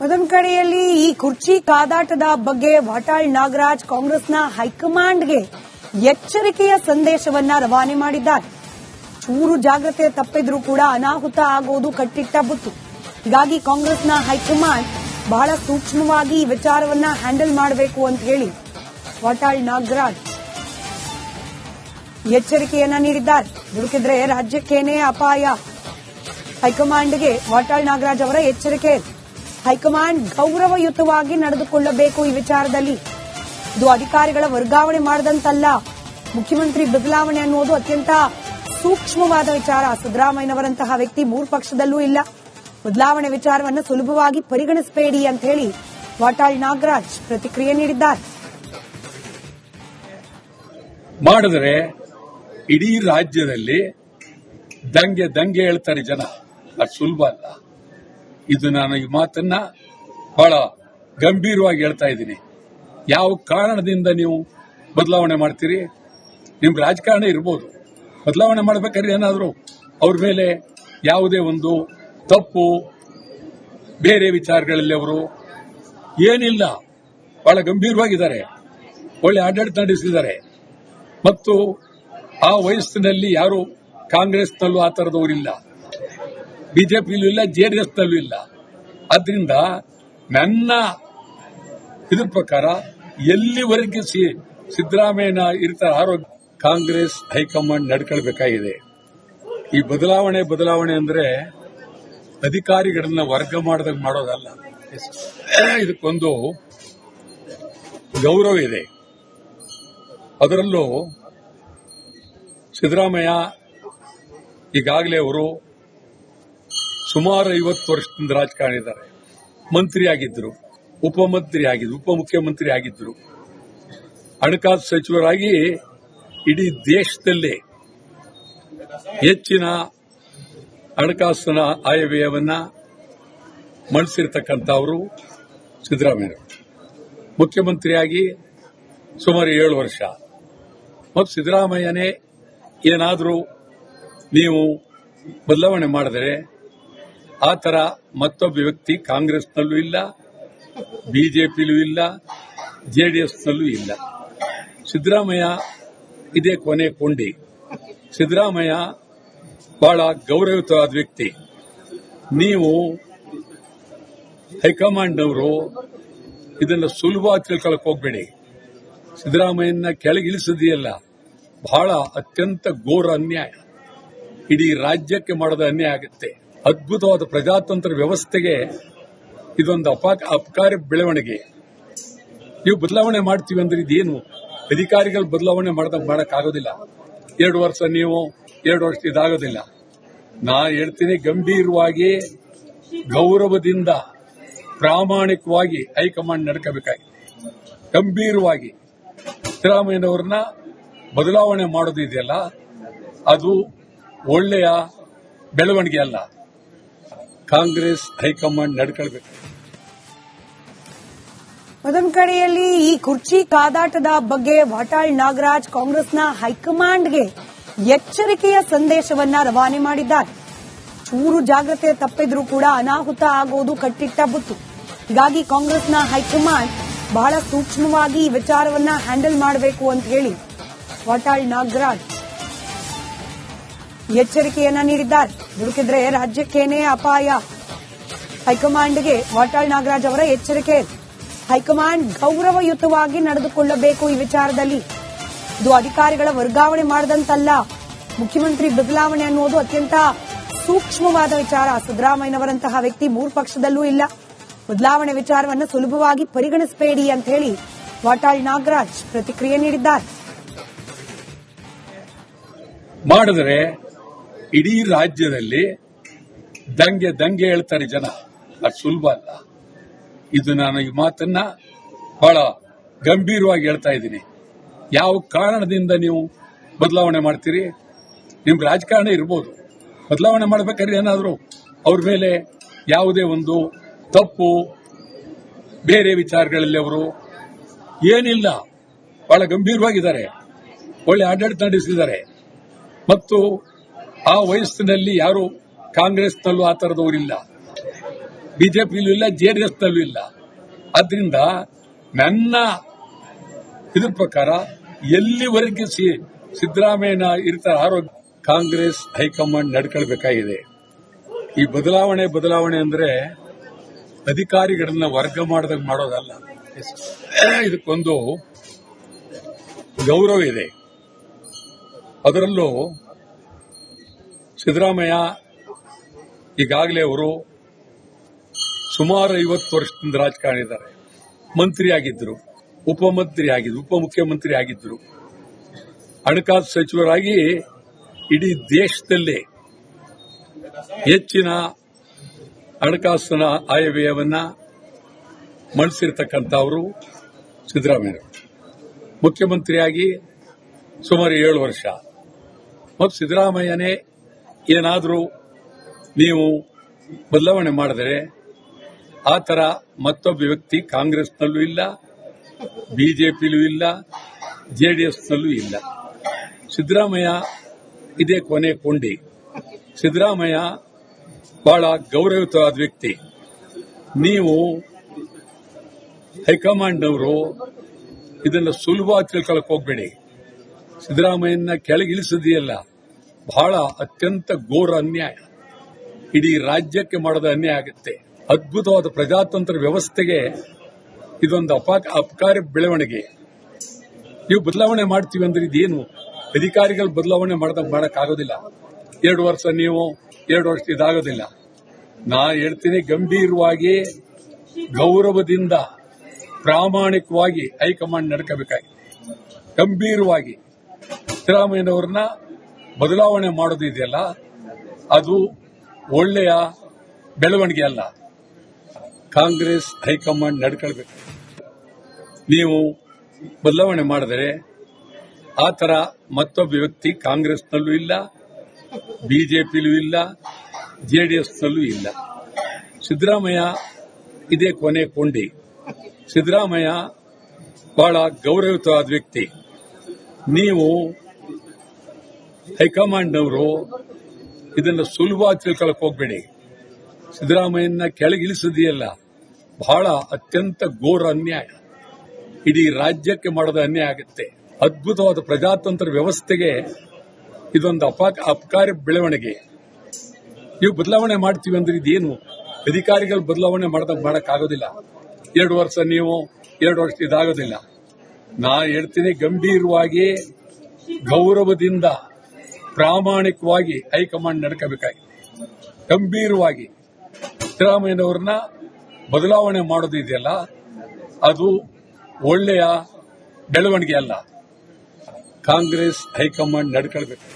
ಮತ್ತೊಂದು ಕಡೆಯಲ್ಲಿ ಈ ಕುರ್ಚಿ ಕಾದಾಟದ ಬಗ್ಗೆ ವಾಟಾಳ್ ನಾಗರಾಜ್ ಕಾಂಗ್ರೆಸ್ನ ಹೈಕಮಾಂಡ್ಗೆ ಎಚ್ಚರಿಕೆಯ ಸಂದೇಶವನ್ನ ರವಾನೆ ಮಾಡಿದ್ದಾರೆ. ಚೂರು ಜಾಗ್ರತೆ ತಪ್ಪಿದ್ರೂ ಕೂಡ ಅನಾಹುತ ಆಗೋದು ಕಟ್ಟಿಟ್ಟ ಬುತ್ತು. ಹೀಗಾಗಿ ಕಾಂಗ್ರೆಸ್ನ ಹೈಕಮಾಂಡ್ ಬಹಳ ಸೂಕ್ಷ್ಮವಾಗಿ ಈ ವಿಚಾರವನ್ನ ಹ್ಯಾಂಡಲ್ ಮಾಡಬೇಕು ಅಂತ ಹೇಳಿ ವಾಟಾಳ್ ನಾಗರಾಜ್ ಎಚ್ಚರಿಕೆಯನ್ನ ನೀಡಿದ್ದಾರೆ. ದುಡುಕಿದ್ರೆ ರಾಜ್ಯಕ್ಕೇನೆ ಅಪಾಯ. ಹೈಕಮಾಂಡ್ಗೆ ವಾಟಾಳ್ ನಾಗರಾಜ್ ಅವರ ಎಚ್ಚರಿಕೆ ಹೈಕಮಾಂಡ್ ಗೌರವಯುತವಾಗಿ ನಡೆದುಕೊಳ್ಳಬೇಕು ಈ ವಿಚಾರದಲ್ಲಿ. ಇದು ಅಧಿಕಾರಿಗಳ ವರ್ಗಾವಣೆ ಮಾಡದಂತಲ್ಲ. ಮುಖ್ಯಮಂತ್ರಿ ಬದಲಾವಣೆ ಅನ್ನೋದು ಅತ್ಯಂತ ಸೂಕ್ಷ್ಮವಾದ ವಿಚಾರ. ಸಿದ್ದರಾಮಯ್ಯನವರಂತಹ ವ್ಯಕ್ತಿ ಮೂರು ಪಕ್ಷದಲ್ಲೂ ಇಲ್ಲ. ಬದಲಾವಣೆ ವಿಚಾರವನ್ನು ಸುಲಭವಾಗಿ ಪರಿಗಣಿಸಬೇಡಿ ಅಂತ ಹೇಳಿ ವಾಟಾಳ್ ನಾಗರಾಜ್ ಪ್ರತಿಕ್ರಿಯೆ ನೀಡಿದ್ದಾರೆ. ಮಾಡಿದ್ರೆ ಇಡೀ ರಾಜ್ಯದಲ್ಲಿ ದಂಗೆ ದಂಗೆ ಹೇಳ್ತಾರೆ ಜನ. ಅದು ಸುಲಭ ಅಲ್ಲ. ಇದು ನಾನು ಈ ಮಾತನ್ನ ಬಹಳ ಗಂಭೀರವಾಗಿ ಹೇಳ್ತಾ ಇದ್ದೀನಿ. ಯಾವ ಕಾರಣದಿಂದ ನೀವು ಬದಲಾವಣೆ ಮಾಡ್ತೀರಿ? ನಿಮ್ಗೆ ರಾಜಕಾರಣ ಇರ್ಬೋದು. ಬದಲಾವಣೆ ಮಾಡ್ಬೇಕಾದ್ರೆ ಏನಾದರೂ ಅವ್ರ ಮೇಲೆ ಯಾವುದೇ ಒಂದು ತಪ್ಪು, ಬೇರೆ ವಿಚಾರಗಳಲ್ಲಿ ಅವರು ಏನಿಲ್ಲ. ಬಹಳ ಗಂಭೀರವಾಗಿದ್ದಾರೆ. ಒಳ್ಳೆ ಆಡಳಿತ ನಡೆಸಿದ್ದಾರೆ. ಮತ್ತು ಆ ವಯಸ್ಸಿನಲ್ಲಿ ಯಾರು ಕಾಂಗ್ರೆಸ್ನಲ್ಲೂ ಆ ಥರದವರಿಲ್ಲ ಬಿಜೆಪಿಯಲ್ಲೂ ಇಲ್ಲ ಜೆಡಿಎಸ್ನಲ್ಲೂ ಇಲ್ಲ. ಆದ್ರಿಂದ ನನ್ನ ಇದ್ರ ಪ್ರಕಾರ ಎಲ್ಲಿವರೆಗೆ ಸಿದ್ದರಾಮಯ್ಯನ ಇರ್ತಾರೆ ಆರೋಗ್ಯ ಕಾಂಗ್ರೆಸ್, ಹೈಕಮಾಂಡ್ ನಡ್ಕೊಳ್ಬೇಕಾಗಿದೆ. ಈ ಬದಲಾವಣೆ ಬದಲಾವಣೆ ಅಂದ್ರೆ ಅಧಿಕಾರಿಗಳನ್ನ ವರ್ಗ ಮಾಡದಾಗ ಮಾಡೋದಲ್ಲ. ಇದಕ್ಕೊಂದು ಗೌರವ ಇದೆ. ಅದರಲ್ಲೂ ಸಿದ್ದರಾಮಯ್ಯ ಈಗಾಗಲೇ ಅವರು ಸುಮಾರು ಐವತ್ತು ವರ್ಷದಿಂದ ರಾಜಕಾರಣ ಇದ್ದಾರೆ. ಮಂತ್ರಿ ಆಗಿದ್ದರು ಉಪಮಂತ್ರಿ ಆಗಿದ್ರು ಉಪಮುಖ್ಯಮಂತ್ರಿ ಆಗಿದ್ದರು ಹಣಕಾಸು ಸಚಿವರಾಗಿ ಇಡೀ ದೇಶದಲ್ಲೇ ಹೆಚ್ಚಿನ ಹಣಕಾಸಿನ ಆಯವ್ಯಯವನ್ನ ಮಣಿಸಿರ್ತಕ್ಕಂಥವರು ಸಿದ್ದರಾಮಯ್ಯ. ಮುಖ್ಯಮಂತ್ರಿಯಾಗಿ ಸುಮಾರು ಏಳು ವರ್ಷ. ಮತ್ತು ಸಿದ್ದರಾಮಯ್ಯನೇ ಏನಾದರೂ ನೀವು ಬದಲಾವಣೆ ಮಾಡಿದರೆ ಆ ಥರ ಮತ್ತೊಬ್ಬ ವ್ಯಕ್ತಿ ಕಾಂಗ್ರೆಸ್ನಲ್ಲೂ ಇಲ್ಲ, ಬಿಜೆಪಿಲೂ ಇಲ್ಲ ಜೆಡಿಎಸ್ನಲ್ಲೂ ಇಲ್ಲ. ಸಿದ್ದರಾಮಯ್ಯ ಇದೇ ಕೊನೆ ಕೊಂಡಿ ಸಿದ್ದರಾಮಯ್ಯ ಬಹಳ ಗೌರವಯುತವಾದ ವ್ಯಕ್ತಿ. ನೀವು ಹೈಕಮಾಂಡ್ನವರು ಇದನ್ನು ಸುಲಭವಾಗಿ ತಿಳ್ಕೊಳಕ್ ಹೋಗ್ಬೇಡಿ. ಸಿದ್ದರಾಮಯ್ಯನ ಕೆಳಗಿಳಿಸಿದೆಯಲ್ಲ ಬಹಳ ಅತ್ಯಂತ ಘೋರ ಅನ್ಯಾಯ. ಇಡೀ ರಾಜ್ಯಕ್ಕೆ ಮಾಡೋದ ಅನ್ಯಾಯ ಆಗುತ್ತೆ. ಅದ್ಭುತವಾದ ಪ್ರಜಾತಂತ್ರ ವ್ಯವಸ್ಥೆಗೆ ಇದೊಂದು ಅಪ, ಅಪಕಾರಿ ಬೆಳವಣಿಗೆ. ನೀವು ಬದಲಾವಣೆ ಮಾಡ್ತೀವಿ ಅಂದ್ರೆ ಇದೇನು? ಅಧಿಕಾರಿಗಳು ಬದಲಾವಣೆ ಮಾಡದಾಗ ಮಾಡೋಕ್ಕಾಗೋದಿಲ್ಲ. ಎರಡು ವರ್ಷ ನೀವು, ಎರಡು ವರ್ಷ ಇದಾಗೋದಿಲ್ಲ. ನಾ ಹೇಳ್ತೀನಿ ಗಂಭೀರವಾಗಿ, ಗೌರವದಿಂದ, ಪ್ರಾಮಾಣಿಕವಾಗಿ ಹೈಕಮಾಂಡ್ ನಡ್ಕೋಬೇಕಾಗಿದೆ. ಗಂಭೀರವಾಗಿ. ಸಿದ್ದರಾಮಯ್ಯನವ್ರನ್ನ ಬದಲಾವಣೆ ಮಾಡೋದು ಇದೆಯಲ್ಲ, ಅದು ಒಳ್ಳೆಯ ಬೆಳವಣಿಗೆ ಅಲ್ಲ. ಕಾಂಗ್ರೆಸ್ ಹೈಕಮಾಂಡ್ ನಡ್ಕೊಳ್ಬೇಕು. ಮತ್ತೊಂದು ಕಡೆಯಲ್ಲಿ ಈ ಕುರ್ಚಿ ಕಾದಾಟದ ಬಗ್ಗೆ ವಾಟಾಳ್ ನಾಗರಾಜ್ ಕಾಂಗ್ರೆಸ್ನ ಹೈಕಮಾಂಡ್ಗೆ ಎಚ್ಚರಿಕೆಯ ಸಂದೇಶವನ್ನ ರವಾನೆ ಮಾಡಿದ್ದಾರೆ. ಚೂರು ಜಾಗ್ರತೆ ತಪ್ಪಿದ್ರೂ ಕೂಡ ಅನಾಹುತ ಆಗೋದು ಕಟ್ಟಿಟ್ಟ ಬುತ್ತು. ಹೀಗಾಗಿ ಕಾಂಗ್ರೆಸ್ನ ಹೈಕಮಾಂಡ್ ಬಹಳ ಸೂಕ್ಷ್ಮವಾಗಿ ವಿಚಾರವನ್ನ ಹ್ಯಾಂಡಲ್ ಮಾಡಬೇಕು ಅಂತ ಹೇಳಿ ವಾಟಾಳ್ ನಾಗರಾಜ್ ಎಚ್ಚರಿಕೆಯನ್ನ ನೀಡಿದ್ದಾರೆ. ದುಡುಕಿದ್ರೆ ರಾಜ್ಯಕ್ಕೇನೇ ಅಪಾಯ. ಹೈಕಮಾಂಡ್ಗೆ ವಾಟಾಳ್ ನಾಗರಾಜ್ ಅವರ ಎಚ್ಚರಿಕೆ. ಹೈಕಮಾಂಡ್ ಗೌರವಯುತವಾಗಿ ನಡೆದುಕೊಳ್ಳಬೇಕು ಈ ವಿಚಾರದಲ್ಲಿ. ಇದು ಅಧಿಕಾರಿಗಳ ವರ್ಗಾವಣೆ ಮಾಡದಂತಲ್ಲ. ಮುಖ್ಯಮಂತ್ರಿ ಬದಲಾವಣೆ ಅನ್ನೋದು ಅತ್ಯಂತ ಸೂಕ್ಷ್ಮವಾದ ವಿಚಾರ. ಸಿದ್ದರಾಮಯ್ಯನವರಂತಹ ವ್ಯಕ್ತಿ ಮೂರು ಪಕ್ಷದಲ್ಲೂ ಇಲ್ಲ. ಬದಲಾವಣೆ ವಿಚಾರವನ್ನು ಸುಲಭವಾಗಿ ಪರಿಗಣಿಸಬೇಡಿ ಅಂತ ಹೇಳಿ ವಾಟಾಳ್ ನಾಗರಾಜ್ ಪ್ರತಿಕ್ರಿಯೆ ನೀಡಿದ್ದಾರೆ. ಮಾಡಿದ್ರೆ ಇಡೀ ರಾಜ್ಯದಲ್ಲಿ ದಂಗೆ ದಂಗೆ ಹೇಳ್ತಾರೆ ಜನ. ಅದು ಸುಲಭ ಅಲ್ಲ. ಇದು ನಾನು ಈ ಮಾತನ್ನ ಬಹಳ ಗಂಭೀರವಾಗಿ ಹೇಳ್ತಾ ಇದ್ದೀನಿ. ಯಾವ ಕಾರಣದಿಂದ ನೀವು ಬದಲಾವಣೆ ಮಾಡ್ತೀರಿ? ನಿಮ್ಗೆ ರಾಜಕಾರಣ ಇರ್ಬೋದು. ಬದಲಾವಣೆ ಮಾಡ್ಬೇಕಾದ್ರೆ ಏನಾದರೂ ಅವ್ರ ಮೇಲೆ ಯಾವುದೇ ಒಂದು ತಪ್ಪು, ಬೇರೆ ವಿಚಾರಗಳಲ್ಲಿ ಅವರು ಏನಿಲ್ಲ. ಬಹಳ ಗಂಭೀರವಾಗಿದ್ದಾರೆ. ಒಳ್ಳೆ ಆಡಳಿತ ನಡೆಸಿದ್ದಾರೆ. ಮತ್ತು ಆ ವಯಸ್ಸಿನಲ್ಲಿ ಯಾರು ಕಾಂಗ್ರೆಸ್ನಲ್ಲೂ ಆ ಥರದವರಿಲ್ಲ ಬಿಜೆಪಿಲೂ ಇಲ್ಲ ಜೆಡಿಎಸ್ನಲ್ಲೂ ಇಲ್ಲ. ಆದ್ರಿಂದ ನನ್ನ ಇದ್ರ ಪ್ರಕಾರ ಎಲ್ಲಿವರೆಗೆ ಸಿದ್ದರಾಮಯ್ಯನ ಇರ್ತಾರೆ ಆರೋಗ್ಯ ಕಾಂಗ್ರೆಸ್ ಹೈಕಮಾಂಡ್ ನಡ್ಕೊಳ್ಬೇಕಾಗಿದೆ. ಈ ಬದಲಾವಣೆ ಬದಲಾವಣೆ ಅಂದ್ರೆ ಅಧಿಕಾರಿಗಳನ್ನ ವರ್ಗ ಮಾಡಿದಾಗ ಮಾಡೋದಲ್ಲ. ಇದಕ್ಕೊಂದು ಗೌರವ ಇದೆ. ಅದರಲ್ಲೂ ಸಿದ್ದರಾಮಯ್ಯ ಈಗಾಗಲೇ ಅವರು ಸುಮಾರು ಐವತ್ತು ವರ್ಷದಿಂದ ರಾಜಕಾರಣ ಇದ್ದಾರೆ. ಮಂತ್ರಿ ಆಗಿದ್ರು ಉಪಮಂತ್ರಿ ಆಗಿದ್ರು ಉಪಮುಖ್ಯಮಂತ್ರಿ ಆಗಿದ್ರು ಹಣಕಾಸು ಸಚಿವರಾಗಿ ಇಡೀ ದೇಶದಲ್ಲೇ ಹೆಚ್ಚಿನ ಹಣಕಾಸಿನ ಆಯವ್ಯಯವನ್ನ ಮಂಡಿಸಿರ್ತಕ್ಕಂಥವರು ಸಿದ್ದರಾಮಯ್ಯ. ಮುಖ್ಯಮಂತ್ರಿಯಾಗಿ ಸುಮಾರು ಏಳು ವರ್ಷ. ಮತ್ತು ಸಿದ್ದರಾಮಯ್ಯನೇ ಏನಾದರೂ ನೀವು ಬದಲಾವಣೆ ಮಾಡಿದರೆ ಆ ಥರ ಮತ್ತೊಬ್ಬ ವ್ಯಕ್ತಿ ಕಾಂಗ್ರೆಸ್ನಲ್ಲೂ ಇಲ್ಲ, ಬಿಜೆಪಿಲೂ ಇಲ್ಲ ಜೆಡಿಎಸ್ನಲ್ಲೂ ಇಲ್ಲ. ಸಿದ್ದರಾಮಯ್ಯ ಇದೇ ಕೊನೆ ಕೊಂಡಿ ಸಿದ್ದರಾಮಯ್ಯ ಬಹಳ ಗೌರವಯುತವಾದ ವ್ಯಕ್ತಿ. ನೀವು ಹೈಕಮಾಂಡ್ನವರು ಇದನ್ನು ಸುಲಭವಾಗಿ ತಿಳ್ಕೊಳಕ್ ಹೋಗ್ಬೇಡಿ. ಸಿದ್ದರಾಮಯ್ಯನ ಕೆಳಗಿಳಿಸದಿಯಲ್ಲ ಬಹಳ ಅತ್ಯಂತ ಘೋರ ಅನ್ಯಾಯ. ಇಡೀ ರಾಜ್ಯಕ್ಕೆ ಮಾಡಿದ ಅನ್ಯಾಯ ಆಗುತ್ತೆ. ಅದ್ಭುತವಾದ ಪ್ರಜಾತಂತ್ರ ವ್ಯವಸ್ಥೆಗೆ ಇದೊಂದು ಅಪಾಕ, ಅಪಕಾರಿ ಬೆಳವಣಿಗೆ. ನೀವು ಬದಲಾವಣೆ ಮಾಡ್ತೀವಿ ಅಂದ್ರೆ ಇದೇನು? ಅಧಿಕಾರಿಗಳು ಬದಲಾವಣೆ ಮಾಡ್ದಂಗೆ ಮಾಡಕ್ಕಾಗೋದಿಲ್ಲ. ಎರಡು ವರ್ಷ ನೀವು, ಎರಡು ವರ್ಷ ಇದಾಗೋದಿಲ್ಲ. ನಾ ಹೇಳ್ತೀನಿ ಗಂಭೀರವಾಗಿ, ಗೌರವದಿಂದ, ಪ್ರಾಮಾಣಿಕವಾಗಿ ಹೈಕಮಾಂಡ್ ನಡ್ಕೋಬೇಕಾಗಿ. ಗಂಭೀರವಾಗಿ. ಸಿದ್ದರಾಮಯ್ಯನವ್ರನ್ನ ಬದಲಾವಣೆ ಮಾಡೋದು ಇದೆಯಲ್ಲ? ಅದು ಒಳ್ಳೆಯ ಬೆಳವಣಿಗೆ ಅಲ್ಲ. ಕಾಂಗ್ರೆಸ್, ಹೈಕಮಾಂಡ್ ನಡ್ಕೊಳ್ಬೇಕು. ನೀವು ಬದಲಾವಣೆ ಮಾಡಿದರೆ ಆ ಥರ ಮತ್ತೊಬ್ಬ ವ್ಯಕ್ತಿ ಕಾಂಗ್ರೆಸ್ನಲ್ಲೂ ಇಲ್ಲ, ಬಿಜೆಪಿಲೂ ಇಲ್ಲ ಜೆಡಿಎಸ್ನಲ್ಲೂ ಇಲ್ಲ. ಸಿದ್ದರಾಮಯ್ಯ ಇದೇ ಕೊನೆ ಕೊಂಡಿ ಸಿದ್ದರಾಮಯ್ಯ ಬಹಳ ಗೌರವಯುತವಾದ ವ್ಯಕ್ತಿ. ನೀವು ಹೈಕಮಾಂಡ್ನವರು ಇದನ್ನು ಸುಲಭವಾಗಿ ತಿಳ್ಕೊಳಕ್ ಹೋಗ್ಬೇಡಿ. ಸಿದ್ದರಾಮಯ್ಯನ ಕೆಳಗಿಳಿಸದಿಯಲ್ಲ ಬಹಳ ಅತ್ಯಂತ ಘೋರ ಅನ್ಯಾಯ. ಇಡೀ ರಾಜ್ಯಕ್ಕೆ ಮಾಡದ ಅನ್ಯಾಯ ಆಗುತ್ತೆ. ಅದ್ಭುತವಾದ ಪ್ರಜಾತಂತ್ರ ವ್ಯವಸ್ಥೆಗೆ ಇದೊಂದು ಅಪಾಕ, ಅಪಕಾರಿ ಬೆಳವಣಿಗೆ. ನೀವು ಬದಲಾವಣೆ ಮಾಡ್ತೀವಿ ಅಂದ್ರೆ ಇದೇನು? ಅಧಿಕಾರಿಗಳು ಬದಲಾವಣೆ ಮಾಡ್ದಂಗೆ ಮಾಡೋಕ್ಕಾಗೋದಿಲ್ಲ. ಎರಡು ವರ್ಷ ನೀವು, ಎರಡು ವರ್ಷ ಇದಾಗೋದಿಲ್ಲ. ನಾ ಹೇಳ್ತೀನಿ ಗಂಭೀರವಾಗಿ ಗೌರವದಿಂದ ಪ್ರಾಮಾಣಿಕವಾಗಿ ಹೈಕಮಾಂಡ್ ನಡ್ಕೋಬೇಕಾಗಿದೆ. ಗಂಭೀರವಾಗಿ. ಸಿದ್ದರಾಮಯ್ಯನವ್ರನ್ನ ಬದಲಾವಣೆ ಮಾಡೋದು ಇದೆಯಲ್ಲ, ಅದು ಒಳ್ಳೆಯ ಬೆಳವಣಿಗೆ ಅಲ್ಲ. ಕಾಂಗ್ರೆಸ್ ಹೈಕಮಾಂಡ್ ನಡ್ಕೊಳ್ಬೇಕು.